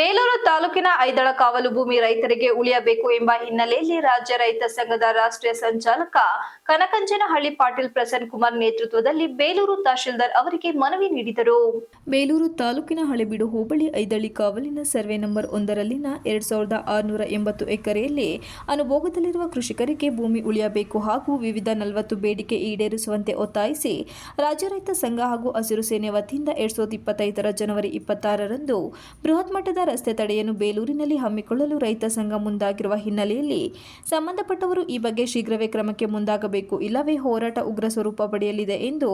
ಬೇಲೂರು ತಾಲೂಕಿನ ಐದಳ ಕಾವಲು ಭೂಮಿ ರೈತರಿಗೆ ಉಳಿಯಬೇಕು ಎಂಬ ಹಿನ್ನೆಲೆಯಲ್ಲಿ ರಾಜ್ಯ ರೈತ ಸಂಘದ ರಾಷ್ಟ್ರೀಯ ಸಂಚಾಲಕ ಕನಕಂಚನಹಳ್ಳಿ ಪಾಟೀಲ್ ಪ್ರಸನ್ನ ಕುಮಾರ್ ನೇತೃತ್ವದಲ್ಲಿ ಬೇಲೂರು ತಹಶೀಲ್ದಾರ್ ಅವರಿಗೆ ಮನವಿ ನೀಡಿದರು. ಬೇಲೂರು ತಾಲೂಕಿನ ಹಳೆಬೀಡು ಹೋಬಳಿ ಐದಳ್ಳಿ ಕಾವಲಿನ ಸರ್ವೆ ನಂಬರ್ ಒಂದರಲ್ಲಿನ ಎರಡ್ ಸಾವಿರದ ಆರುನೂರ ಎಂಬತ್ತು ಎಕರೆಯಲ್ಲಿ ಅನುಭೋಗದಲ್ಲಿರುವ ಕೃಷಿಕರಿಗೆ ಭೂಮಿ ಉಳಿಯಬೇಕು ಹಾಗೂ ವಿವಿಧ ನಲವತ್ತು ಬೇಡಿಕೆ ಈಡೇರಿಸುವಂತೆ ಒತ್ತಾಯಿಸಿ ರಾಜ್ಯ ರೈತ ಸಂಘ ಹಾಗೂ ಹಸಿರು ಸೇನೆ ವತಿಯಿಂದ ಎರಡ್ ಸಾವಿರದ ಇಪ್ಪತ್ತೈದರ ಜನವರಿ ಇಪ್ಪತ್ತಾರರಂದು ಬೃಹತ್ ಮಟ್ಟದ ರಸ್ತೆ ತಡೆಯನ್ನು ಬೇಲೂರಿನಲ್ಲಿ ಹಮ್ಮಿಕೊಳ್ಳಲು ರೈತ ಸಂಘ ಮುಂದಾಗಿರುವ ಹಿನ್ನೆಲೆಯಲ್ಲಿ ಸಂಬಂಧಪಟ್ಟವರು ಈ ಬಗ್ಗೆ ಶೀಘ್ರವೇ ಕ್ರಮಕ್ಕೆ ಮುಂದಾಗಬೇಕು, ಇಲ್ಲವೇ ಹೋರಾಟ ಉಗ್ರ ಸ್ವರೂಪ ಪಡೆಯಲಿದೆ ಎಂದು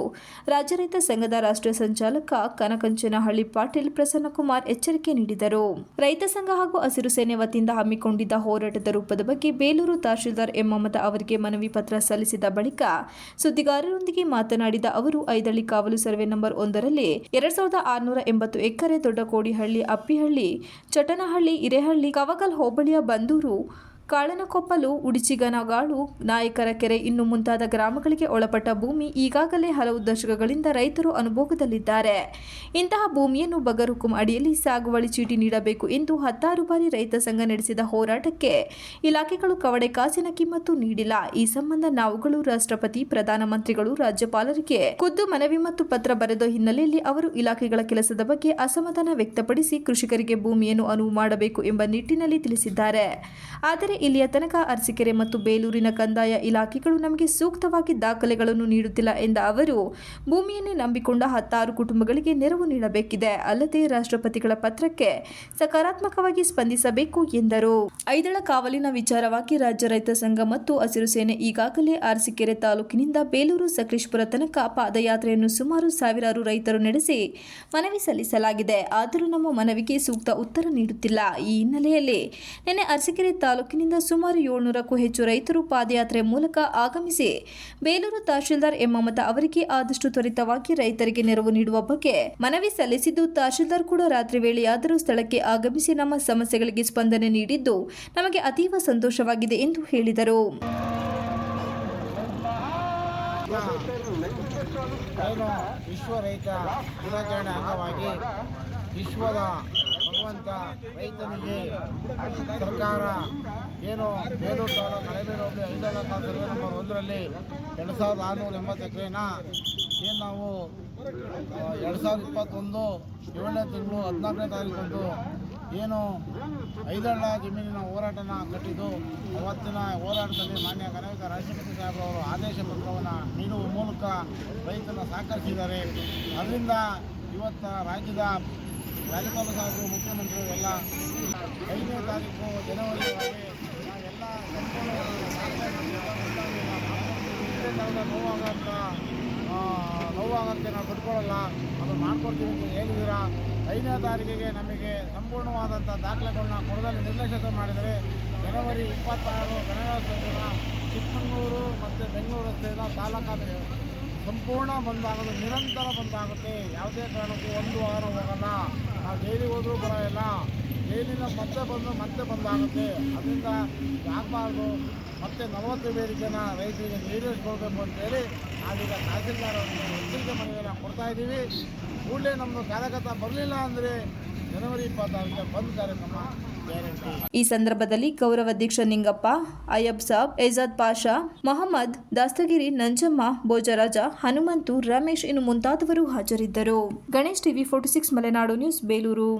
ರಾಜ್ಯ ರೈತ ಸಂಘದ ರಾಷ್ಟ್ರೀಯ ಸಂಚಾಲಕ ಕನಕಂಚನಹಳ್ಳಿ ಪಾಟೀಲ್ ಪ್ರಸನ್ನಕುಮಾರ್ ಎಚ್ಚರಿಕೆ ನೀಡಿದರು. ರೈತ ಸಂಘ ಹಾಗೂ ಹಸಿರು ಸೇನೆ ವತಿಯಿಂದ ಹಮ್ಮಿಕೊಂಡಿದ್ದ ಹೋರಾಟದ ರೂಪದ ಬಗ್ಗೆ ಬೇಲೂರು ತಹಶೀಲ್ದಾರ್ ಎಂ ಮಮತಾ ಅವರಿಗೆ ಮನವಿ ಪತ್ರ ಸಲ್ಲಿಸಿದ ಬಳಿಕ ಸುದ್ದಿಗಾರರೊಂದಿಗೆ ಮಾತನಾಡಿದ ಅವರು, ಐದಳ್ಳಿ ಕಾವಲು ಸರ್ವೆ ನಂಬರ್ ಒಂದರಲ್ಲಿ ಎರಡ್ ಸಾವಿರದ ಆರುನೂರ ಎಂಬತ್ತು ಎಕರೆ ದೊಡ್ಡಕೋಡಿಹಳ್ಳಿ, ಅಪ್ಪಿಹಳ್ಳಿ ಚಟನಹಳ್ಳಿ ಹಿರೇಹಳ್ಳಿ ಕವಕಲ್ ಹೋಬಳಿಯ ಬಂದೂರು ಕಾಳನಕೊಪ್ಪಲು ಉಡಿಚಿಗನಗಾಳು ನಾಯಕರ ಕೆರೆ ಇನ್ನು ಮುಂತಾದ ಗ್ರಾಮಗಳಿಗೆ ಒಳಪಟ್ಟ ಭೂಮಿ ಈಗಾಗಲೇ ಹಲವು ದಶಕಗಳಿಂದ ರೈತರು ಅನುಭೋಗದಲ್ಲಿದ್ದಾರೆ ಇಂತಹ ಭೂಮಿಯನ್ನು ಬಗರುಕುಂ ಅಡಿಯಲ್ಲಿ ಸಾಗುವಳಿ ಚೀಟಿ ನೀಡಬೇಕು ಎಂದು ಹತ್ತಾರು ಬಾರಿ ರೈತ ಸಂಘ ನಡೆಸಿದ ಹೋರಾಟಕ್ಕೆ ಇಲಾಖೆಗಳು ಕವಡೆ ಕಾಸಿನ ಕಿಮ್ಮತ್ತು ನೀಡಿಲ್ಲ. ಈ ಸಂಬಂಧ ನಾವುಗಳು ರಾಷ್ಟ್ರಪತಿ, ಪ್ರಧಾನಮಂತ್ರಿಗಳು, ರಾಜ್ಯಪಾಲರಿಗೆ ಖುದ್ದು ಮನವಿ ಮತ್ತು ಪತ್ರ ಬರೆದ ಹಿನ್ನೆಲೆಯಲ್ಲಿ ಅವರು ಇಲಾಖೆಗಳ ಕೆಲಸದ ಬಗ್ಗೆ ಅಸಮಾಧಾನ ವ್ಯಕ್ತಪಡಿಸಿ ಕೃಷಿಕರಿಗೆ ಭೂಮಿಯನ್ನು ಅನುವು ಮಾಡಬೇಕು ಎಂಬ ನಿಟ್ಟಿನಲ್ಲಿ ತಿಳಿಸಿದ್ದಾರೆ. ಆದರೆ ಇಲ್ಲಿಯ ತನಕ ಅರಸೀಕೆರೆ ಮತ್ತು ಬೇಲೂರಿನ ಕಂದಾಯ ಇಲಾಖೆಗಳು ನಮಗೆ ಸೂಕ್ತವಾಗಿ ದಾಖಲೆಗಳನ್ನು ನೀಡುತ್ತಿಲ್ಲ ಎಂದ ಅವರು, ಭೂಮಿಯನ್ನೇ ನಂಬಿಕೊಂಡ ಹತ್ತಾರು ಕುಟುಂಬಗಳಿಗೆ ನೆರವು ನೀಡಬೇಕಿದೆ. ಅಲ್ಲದೆ ರಾಷ್ಟ್ರಪತಿಗಳ ಪತ್ರಕ್ಕೆ ಸಕಾರಾತ್ಮಕವಾಗಿ ಸ್ಪಂದಿಸಬೇಕು ಎಂದರು. ಐದಳ ಕಾವಲಿನ ವಿಚಾರವಾಗಿ ರಾಜ್ಯ ರೈತ ಸಂಘ ಮತ್ತು ಹಸಿರು ಸೇನೆ ಈಗಾಗಲೇ ಅರಸೀಕೆರೆ ತಾಲೂಕಿನಿಂದ ಬೇಲೂರು ಸಕಲೇಶ್ಪುರ ತನಕ ಪಾದಯಾತ್ರೆಯನ್ನು ಸುಮಾರು ಸಾವಿರಾರು ರೈತರು ನಡೆಸಿ ಮನವಿ ಸಲ್ಲಿಸಲಾಗಿದೆ. ಆದರೂ ನಮ್ಮ ಮನವಿಗೆ ಸೂಕ್ತ ಉತ್ತರ ನೀಡುತ್ತಿಲ್ಲ. ಈ ಹಿನ್ನೆಲೆಯಲ್ಲಿ ನಿನ್ನೆ ಅರಸೀಕೆರೆ ತಾಲೂಕಿನಿಂದ ಸುಮಾರು ಏಳ್ನೂರಕ್ಕೂ ಹೆಚ್ಚು ರೈತರು ಪಾದಯಾತ್ರೆ ಮೂಲಕ ಆಗಮಿಸಿ ಬೇಲೂರು ತಹಶೀಲ್ದಾರ್ ಎಮ್ಮಮತ ಮಮತಾ ಅವರಿಗೆ ಆದಷ್ಟು ತ್ವರಿತವಾಗಿ ರೈತರಿಗೆ ನೆರವು ನೀಡುವ ಬಗ್ಗೆ ಮನವಿ ಸಲ್ಲಿಸಿದ್ದು, ತಹಶೀಲ್ದಾರ್ ಕೂಡ ರಾತ್ರಿ ವೇಳೆಯಾದರೂ ಸ್ಥಳಕ್ಕೆ ಆಗಮಿಸಿ ನಮ್ಮ ಸಮಸ್ಯೆಗಳಿಗೆ ಸ್ಪಂದನೆ ನೀಡಿದ್ದು ನಮಗೆ ಅತೀವ ಸಂತೋಷವಾಗಿದೆ ಎಂದು ಹೇಳಿದರು. ವಿಶ್ವ ರೈತ ದಿನಾಚರಣೆ ಅಂಗವಾಗಿ ವಿಶ್ವದ ಭಗವಂತ ರೈತನಿಗೆ ಸರ್ಕಾರ ಏನು ಬೇಲೂರು ತಾಲೂಕು ಸರ್ವೆ ನಂಬರ್ ಒಂದರಲ್ಲಿ ಎರಡು ಸಾವಿರದ ಆರುನೂರ ಎಂಬತ್ತು ಎಕರೆನ ಏನು ನಾವು ಎರಡು ಸಾವಿರದ ಇಪ್ಪತ್ತೊಂದು ಏಳನೇ ತಿಂಗಳು ಹದಿನಾಲ್ಕನೇ ತಾರೀಕಂದು ಏನು ಐದಳ್ಳ ಜಮೀನಿನ ಹೋರಾಟನ ಕಟ್ಟಿದ್ದು, ಅವತ್ತಿನ ಹೋರಾಟದಲ್ಲಿ ಮಾನ್ಯ ಕನಕ ರಾಷ್ಟ್ರಪತಿ ಸಾಹೇಬರವರು ಆದೇಶ ಪತ್ರವನ್ನು ನೀಡುವ ಮೂಲಕ ರೈತನ ಸಹಕರಿಸಿದ್ದಾರೆ. ಅದರಿಂದ ಇವತ್ತು ರಾಜ್ಯದ ರಾಜ್ಯಪಾಲ ಸಾಹೇಬರು, ಮುಖ್ಯಮಂತ್ರಿಗಳು ಎಲ್ಲ ಐದನೇ ತಾರೀಕು ಜನವರಿ ಎಲ್ಲ ನೋವಾಗಂತ ನೋವಾಗಂತೆ ನಾವು ಕಟ್ಕೊಳ್ಳಲ್ಲ ಅದು ಮಾಡ್ಕೊಡ್ತೀವಿ ಅಂತ ಹೇಳಿದ್ದೀರಾ? ಐದನೇ ತಾರೀಕಿಗೆ ನಮಗೆ ಸಂಪೂರ್ಣವಾದಂಥ ದಾಖಲೆಗಳನ್ನ ಕೊಡದಲ್ಲಿ ನಿರ್ಲಕ್ಷ್ಯ ಮಾಡಿದರೆ ಜನವರಿ ಇಪ್ಪತ್ತಾರು ಗಣರಾಜ್ಯೋತ್ಸವ ಚಿಕ್ಕಮಗಳೂರು ಮತ್ತು ಬೆಂಗಳೂರು ರಸ್ತೆಯಿಂದ ತಾಲೂಕಾದ ಸಂಪೂರ್ಣ ಬಂದಾಗೋದು, ನಿರಂತರ ಬಂದಾಗುತ್ತೆ. ಯಾವುದೇ ಕಾರಣಕ್ಕೂ ಒಂದು ವಾರ ಹೋಗಲ್ಲ. ನಾವು ಡೈಲಿ ಹೋದರೂ ಬರೋಲ್ಲ ಜೈಲಿನ ಮತ್ತೆ ಬಂದು ಮತ್ತೆ ಬಂದಾಗುತ್ತೆ. ಅದರಿಂದ ಆಗಬಾರ್ದು. ಮತ್ತೆ ನಲವತ್ತು ಜನ ರೈತರಿಗೆ ಈಡೇರಿಸ್ಕೊಳ್ಬೇಕು ಅಂತೇಳಿ ನಾವೀಗ ತಹಸೀಲ್ದಾರ್ ಅವರಿಗೆ ಎಚ್ಚರಿಕೆ ಮನವಿಯನ್ನು ಕೊಡ್ತಾ ಇದ್ದೀವಿ. ಕೂಡಲೇ ನಮ್ಮದು ಕಾರ್ಯಕರ್ತ ಬರಲಿಲ್ಲ ಅಂದರೆ ಈ ಸಂದರ್ಭದಲ್ಲಿ ಗೌರವ ಅಧ್ಯಕ್ಷ ನಿಂಗಪ್ಪ ಅಯ್ಯಬ್ ಸಾಬ್ ಏಜಾದ್ ಪಾಷಾ, ಮೊಹಮ್ಮದ್, ದಾಸ್ತಗಿರಿ ನಂಜಮ್ಮ ಬೋಜರಾಜ ಹನುಮಂತು, ರಮೇಶ್ ಇನ್ನು ಮುಂತಾದವರು ಹಾಜರಿದ್ದರು. Ganesh TV forty six Malenadu news, Belur.